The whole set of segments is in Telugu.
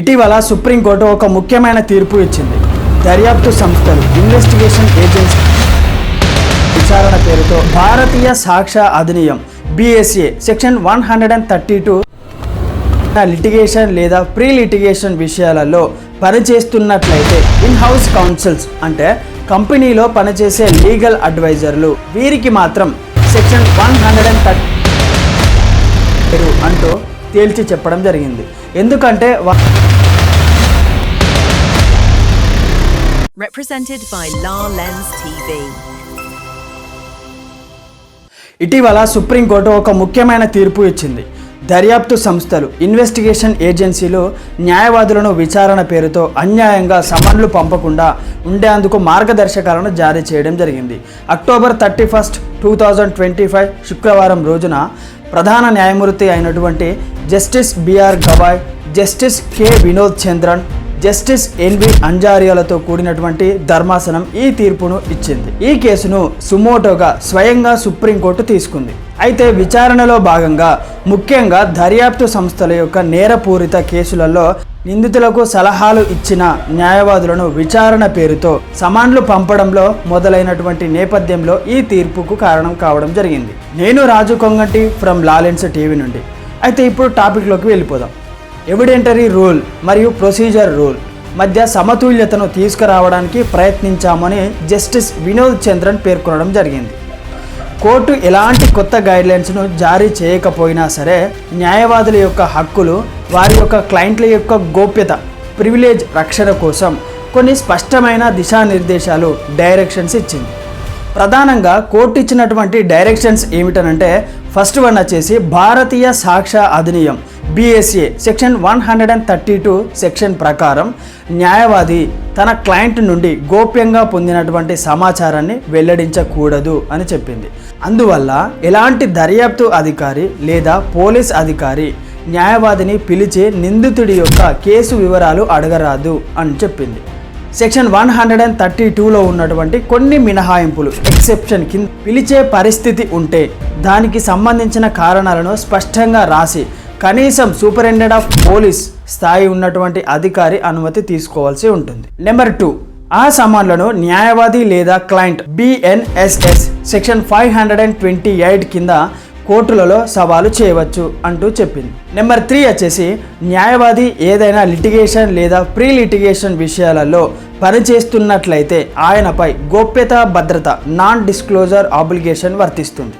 ఇటీవల సుప్రీంకోర్టు ఒక ముఖ్యమైన తీర్పు ఇచ్చింది. దర్యాప్తు సంస్థలు ఇన్వెస్టిగేషన్ ఏజెన్సీ విచారణ పేరుతో Bharatiya Sakshya Adhiniyam BSA section one hundred and thirty two litigation లేదా ప్రీ లిటిగేషన్ విషయాలలో పనిచేస్తున్నట్లయితే ఇన్ హౌస్ కౌన్సిల్స్ అంటే కంపెనీలో పనిచేసే లీగల్ అడ్వైజర్లు వీరికి మాత్రం section one hundred and thirty అంటూ తేల్చి చెప్పడం జరిగింది. ఎందుకంటే వా- Represented by La Lens TV. ఇటీవల సుప్రీంకోర్టు ఒక ముఖ్యమైన తీర్పు ఇచ్చింది దర్యాప్తు సంస్థలు ఇన్వెస్టిగేషన్ ఏజెన్సీలు న్యాయవాదులను విచారణ పేరుతో అన్యాయంగా సమన్లు పంపకుండా ఉండేందుకు మార్గదర్శకాలను జారీ చేయడం జరిగింది October thirty first two thousand twenty five శుక్రవారం రోజున ప్రధాన న్యాయమూర్తి అయినటువంటి justice BR Gavai justice K Vinod Chandran justice NV అంజారియాలతో కూడినటువంటి ధర్మాసనం ఈ తీర్పును ఇచ్చింది. ఈ కేసును సుమోటోగా స్వయంగా సుప్రీంకోర్టు తీసుకుంది. అయితే విచారణలో భాగంగా ముఖ్యంగా దర్యాప్తు సంస్థల యొక్క నేరపూరిత కేసులలో నిందితులకు సలహాలు ఇచ్చిన న్యాయవాదులను విచారణ పేరుతో సమాన్లు పంపడంలో మొదలైనటువంటి నేపథ్యంలో ఈ తీర్పుకు కారణం కావడం జరిగింది. నేను రాజు కొంగంటి ఫ్రమ్ లాలెన్స్ టీవీ నుండి. అయితే ఇప్పుడు టాపిక్లోకి వెళ్ళిపోదాం. ఎవిడెంటరీ రూల్ మరియు ప్రొసీజర్ రూల్ మధ్య సమతుల్యతను తీసుకురావడానికి ప్రయత్నించామని జస్టిస్ వినోద్ చంద్రన్ పేర్కొనడం జరిగింది. కోర్టు ఎలాంటి కొత్త గైడ్లైన్స్ను జారీ చేయకపోయినా సరే న్యాయవాదుల యొక్క హక్కులు వారి యొక్క క్లయింట్ల యొక్క గోప్యత ప్రివిలేజ్ రక్షణ కోసం కొన్ని స్పష్టమైన దిశానిర్దేశాలు డైరెక్షన్స్ ఇచ్చింది. ప్రధానంగా కోర్టు ఇచ్చినటువంటి డైరెక్షన్స్ ఏమిటనంటే ఫస్ట్ వన్ వచ్చేసి Bharatiya Sakshya Adhiniyam BSA section one hundred and thirty two section ప్రకారం న్యాయవాది తన క్లయింట్ నుండి గోప్యంగా పొందినటువంటి సమాచారాన్ని వెల్లడించకూడదు అని చెప్పింది. అందువల్ల ఎలాంటి దర్యాప్తు అధికారి లేదా పోలీస్ అధికారి న్యాయవాదిని పిలిచి నిందితుడి యొక్క కేసు వివరాలు అడగరాదు అని చెప్పింది. Section one hundred and thirty టూలో ఉన్నటువంటి కొన్ని మినహాయింపులు ఎక్సెప్షన్ కింద పిలిచే పరిస్థితి ఉంటే దానికి సంబంధించిన కారణాలను స్పష్టంగా రాసి కనీసం సూపరింటెండెంట్ ఆఫ్ పోలీస్ స్థాయి ఉన్నటువంటి అధికారి అనుమతి తీసుకోవాల్సి ఉంటుంది. నెంబర్ టూ ఆ సమాన్లను న్యాయవాది లేదా client BNSS section five hundred and twenty eight కింద కోర్టులలో సవాలు చేయవచ్చు అంటూ చెప్పింది. నెంబర్ త్రీ వచ్చేసి న్యాయవాది ఏదైనా లిటిగేషన్ లేదా ప్రీ లిటిగేషన్ విషయాలలో పనిచేస్తున్నట్లయితే ఆయనపై గోప్యత భద్రత నాన్ డిస్క్లోజర్ ఆబ్లిగేషన్ వర్తిస్తుంది.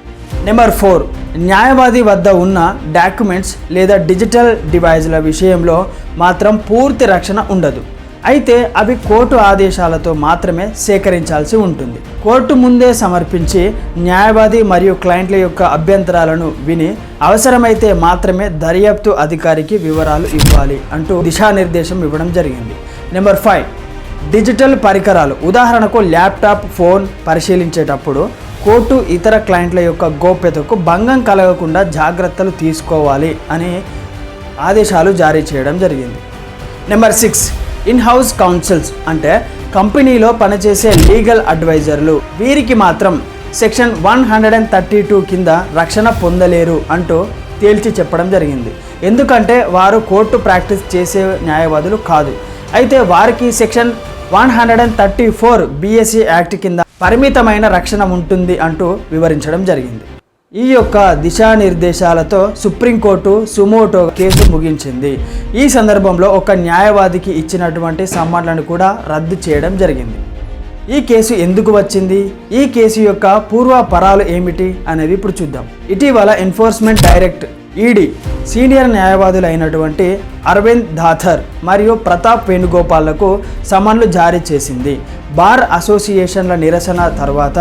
నెంబర్ ఫోర్ న్యాయవాది వద్ద ఉన్న డాక్యుమెంట్స్ లేదా డిజిటల్ డివైజ్ల విషయంలో మాత్రం పూర్తి రక్షణ ఉండదు. అయితే అవి కోర్టు ఆదేశాలతో మాత్రమే సేకరించాల్సి ఉంటుంది. కోర్టు ముందే సమర్పించి న్యాయవాది మరియు క్లయింట్ల యొక్క అభ్యంతరాలను విని అవసరమైతే మాత్రమే దర్యాప్తు అధికారికి వివరాలు ఇవ్వాలి అంటూ దిశానిర్దేశం ఇవ్వడం జరిగింది. Number five. డిజిటల్ పరికరాలు. ఉదాహరణకు ల్యాప్టాప్ ఫోన్ పరిశీలించేటప్పుడు కోర్టు ఇతర క్లయింట్ల యొక్క గోప్యతకు భంగం కలగకుండా జాగ్రత్తలు తీసుకోవాలి అని ఆదేశాలు జారీ చేయడం జరిగింది. Number six. In house counsels అంటే కంపెనీలో పనిచేసే లీగల్ అడ్వైజర్లు. వీరికి మాత్రం section one hundred and thirty two కింద రక్షణ పొందలేరు అంటూ తేల్చి చెప్పడం జరిగింది. ఎందుకంటే వారు కోర్టు ప్రాక్టీస్ చేసే న్యాయవాదులు కాదు. అయితే వారికి section one hundred and thirty four BSC act కింద పరిమితమైన రక్షణ ఉంటుంది అంటూ వివరించడం జరిగింది. ఈ యొక్క దిశానిర్దేశాలతో సుప్రీంకోర్టు సుమోటో కేసు ముగించింది. ఈ సందర్భంలో ఒక న్యాయవాదికి ఇచ్చినటువంటి సమ్మాన్లను కూడా రద్దు చేయడం జరిగింది. ఈ కేసు ఎందుకు వచ్చింది? ఈ కేసు యొక్క పూర్వపరాలు ఏమిటి అనేది ఇప్పుడు చూద్దాం. ఇటీవల ఎన్ఫోర్స్మెంట్ డైరెక్ట్ ఈడీ సీనియర్ న్యాయవాదులు అయినటువంటి అరవింద్ ధాథర్ మరియు ప్రతాప్ వేణుగోపాల్లకు సమన్లు జారీ చేసింది. బార్ అసోసియేషన్ల నిరసన తర్వాత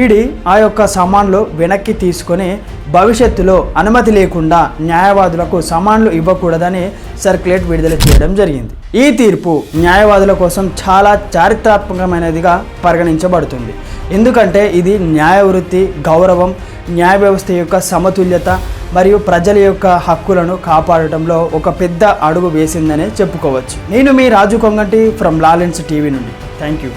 ఈడీ ఆ యొక్క సమాన్లు వెనక్కి తీసుకొని భవిష్యత్తులో అనుమతి లేకుండా న్యాయవాదులకు సమాన్లు ఇవ్వకూడదని సర్క్యులేట్ విడుదల చేయడం జరిగింది. ఈ తీర్పు న్యాయవాదుల కోసం చాలా చారిత్రాత్మకమైనదిగా పరిగణించబడుతుంది. ఎందుకంటే ఇది న్యాయ వృత్తి గౌరవం న్యాయ వ్యవస్థ యొక్క సమతుల్యత మరియు ప్రజల యొక్క హక్కులను కాపాడటంలో ఒక పెద్ద అడుగు వేసిందనే చెప్పుకోవచ్చు. నేను మీ Raju Konganti from La Lens TV నుండి. Thank you